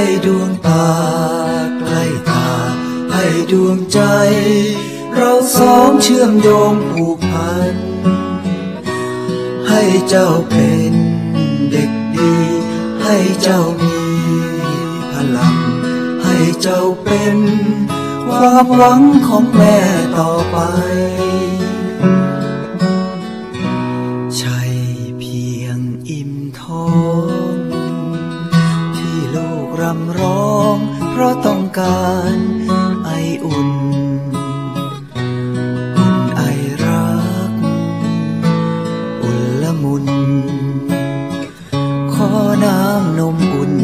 ให้ดวงตาใกล้ตา ให้ดวงใจ เราสองเชื่อมโยงผูกพัน ให้เจ้าเป็นเด็กดี ให้เจ้ามีพลัง ให้เจ้าเป็นความหวังของแม่ต่อไป ใช่เพียงอิ่มท้องำร้อง เพราะต้องการไออุ่น อุ่นไอรัก อุ่นละมุน ขอน้ำนมอุ่น